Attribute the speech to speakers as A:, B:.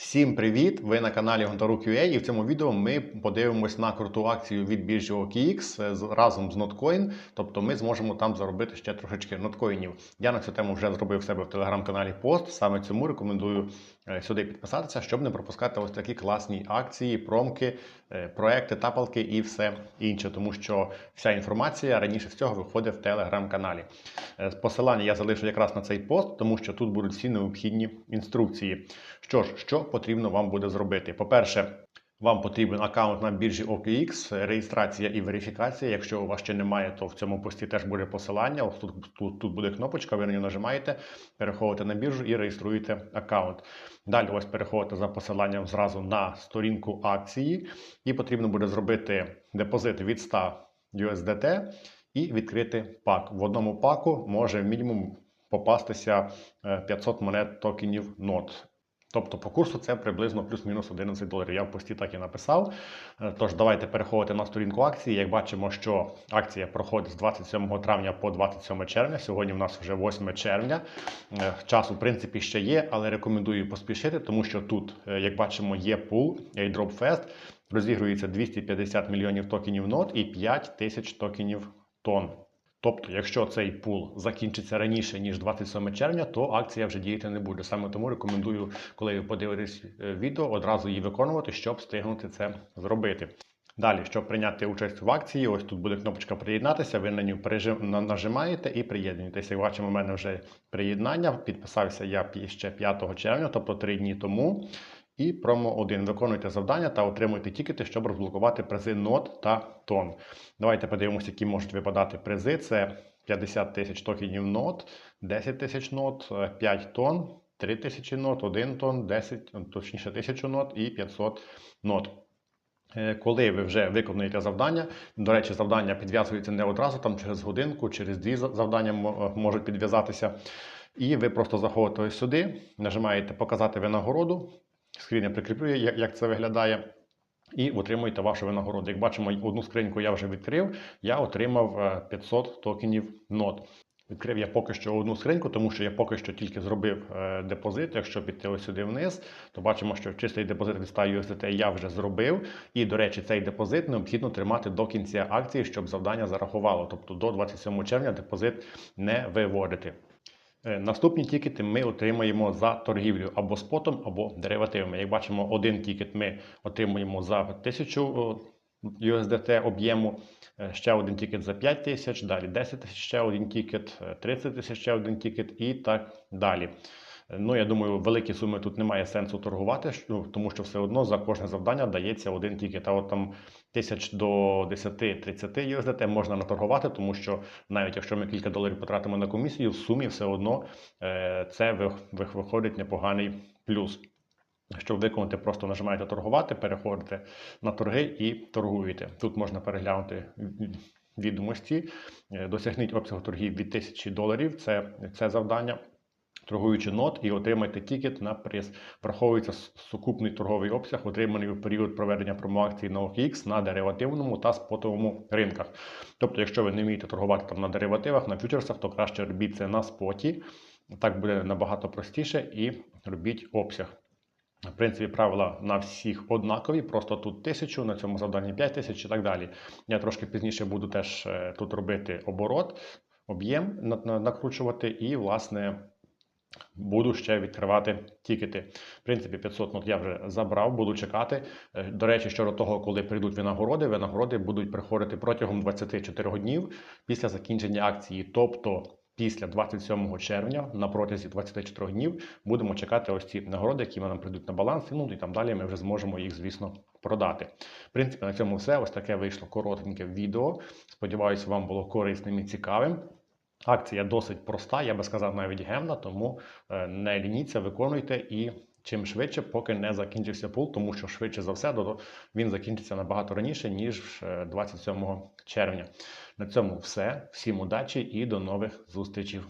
A: Всім привіт! Ви на каналі Гонтарук.ua і в цьому відео ми подивимось на круту акцію від біржі OKX разом з Notcoin. Тобто ми зможемо там заробити ще трошечки ноткоїнів. Я на цю тему вже зробив себе в телеграм-каналі пост. Саме цьому рекомендую е, сюди підписатися, щоб не пропускати ось такі класні акції, промки, е, проекти, тапалки і все інше, тому що вся інформація раніше всього виходить в телеграм-каналі. Е, Посилання я залишу якраз на цей пост, тому що тут будуть всі необхідні інструкції. Що ж, що потрібно вам буде зробити? По-перше, вам потрібен аккаунт на біржі OKX, реєстрація і верифікація. Якщо у вас ще немає, то в цьому пості теж буде посилання. Ось тут, тут, тут буде кнопочка, ви на нього нажимаєте, переходите на біржу і реєструєте аккаунт. Далі ось переходите за посиланням зразу на сторінку акції, і потрібно буде зробити депозит від 100 USDT і відкрити пак. В одному паку може мінімум попастися е, 500 монет токенів NOT. Тобто по курсу це приблизно плюс-мінус 11 доларів. Я в пості так і написав. Е, Тож давайте переходити на сторінку акції. Як бачимо, що акція проходить з 27 травня по 27 червня. Сьогодні в нас вже 8 червня. Е, Час, у принципі, ще є, але рекомендую поспішити, тому що тут, е, як бачимо, є пул Airdrop Fest. Розігрується 250 мільйонів токенів NOT і 5 тисяч токенів тон. Тобто, якщо цей пул закінчиться раніше ніж 27 червня, то акція вже діяти не буде. Саме тому рекомендую, коли ви подивитесь е, відео, одразу її виконувати, щоб встигнути це зробити. Далі, щоб прийняти участь в акції, ось тут буде кнопочка приєднатися. Ви на нього нажимаєте і приєднуєтеся. Як бачимо, у мене вже приєднання. Підписався я ще 5 червня, тобто 3 дні тому. І промо 1. Виконуйте завдання та отримуйте тікети, щоб розблокувати призи нот та тон. Давайте подивимося, які можуть випадати призи. Це 50 тисяч токенів нот, 10 тисяч нот, е, 5 тонн, 3 тисячі нот, 1 тонн, 10, ну, точніше 1000 нот і 500 нот. Е, Коли ви вже виконуєте завдання, до речі, завдання підв'язуються не одразу, там через годинку, через дві завдання можуть підв'язатися. І ви просто заходите сюди, нажимаєте Показати винагороду. Скрін я прикріплю, як це виглядає. І отримуєте вашу винагороду. Як бачимо, одну скриньку я вже відкрив, я отримав е, 500 токенів нот. Відкрив я поки що одну скриньку, тому що я поки що тільки зробив е, депозит. Якщо піти ось сюди вниз, то бачимо, що чистий депозит від 100 USDT я вже зробив. І, до речі, цей депозит необхідно тримати до кінця акції, щоб завдання зарахувало. Тобто до 27 червня депозит не виводити. Е, Наступні тікети ми отримаємо за торгівлю або спотом, або деривативами. Як бачимо, один тікет ми отримуємо за 1000 о, USDT об'єму, е, ще один тікет за 5 тисяч, далі 10 тисяч, ще один тікет, е, 30 тисяч, ще один тікет і так далі. Ну, я думаю, великі суми тут немає сенсу торгувати, що- тому що все одно за кожне завдання дається один тікет. А от там тисяч до 10-30 USDT можна наторгувати, тому що навіть якщо ми кілька доларів потратимо на комісію, в сумі все одно е, це ви- ви- виходить непоганий плюс. Щоб виконати, просто нажимаєте торгувати, переходите на торги і торгуєте. Тут можна переглянути відомості. Е, Досягніть обсягу торгів від 1000 доларів. Це, це завдання. Торгуючи нот і отримайте тікет на приз. Враховується сукупний торговий обсяг, отриманий у період проведення промоакції на OKX на деривативному та спотовому ринках. Тобто, якщо ви не вмієте торгувати там на деривативах, на фьючерсах, то краще робіть це на споті. Так буде набагато простіше і робіть обсяг. В принципі, правила на всіх однакові, просто тут тисячу, на цьому завданні 5 тисяч і так далі. Я трошки пізніше буду теж е, тут робити оборот, об'єм на- на- накручувати і, власне, буду ще відкривати тікети. В принципі, 500 нот я вже забрав, буду чекати. Е, До речі, щодо того, коли прийдуть винагороди, винагороди будуть приходити протягом 24 днів після закінчення акції. Тобто після 27 червня на протязі 24 днів будемо чекати ось ці нагороди, які нам прийдуть на баланс. Ну і там далі ми вже зможемо їх, звісно, продати. В принципі, на цьому все. Ось таке вийшло коротеньке відео. Сподіваюся, вам було корисним і цікавим. Акція досить проста, я би сказав, навіть гемна, тому е, не лініться, виконуйте і чим швидше, поки не закінчився пул, тому що швидше за все він закінчиться набагато раніше, ніж е, 27 червня. На цьому все. Всім удачі і до нових зустрічей.